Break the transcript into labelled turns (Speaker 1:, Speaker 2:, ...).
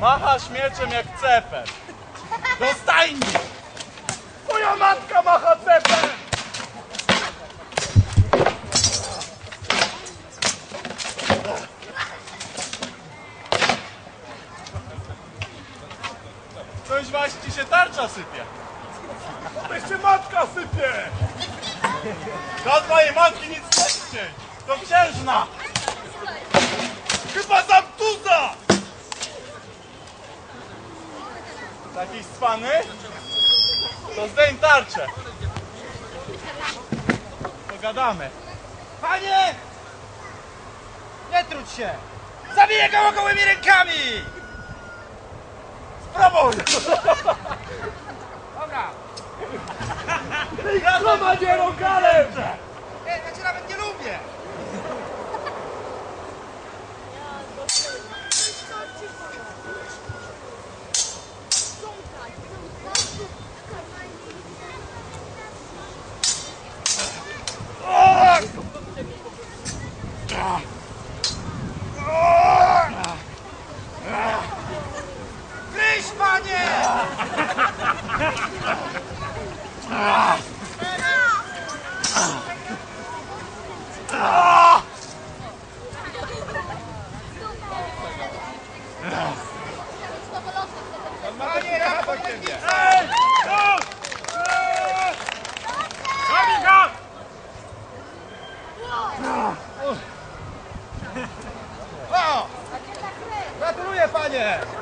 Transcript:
Speaker 1: Machasz mieczem jak cepem. Do stajni! Twoja matka macha cepem! Coś właśnie ci się tarcza sypie. Jeszcze matka sypie! Do twojej matki nic nie! To księżna! Chyba zamtuza! Taki spany? To zdejm tarczę. Pogadamy.
Speaker 2: Panie! Nie trudź się! Zabiję go gołymi rękami!
Speaker 1: Spróbuj!
Speaker 2: Dobra,
Speaker 1: Gromadzie rogalem!
Speaker 2: nie, ja cię nawet nie lubię! Gryź, panie! Panie, ja powinien nie...
Speaker 1: Ej! Już! Zabij go!
Speaker 2: O! Gratuluję, panie!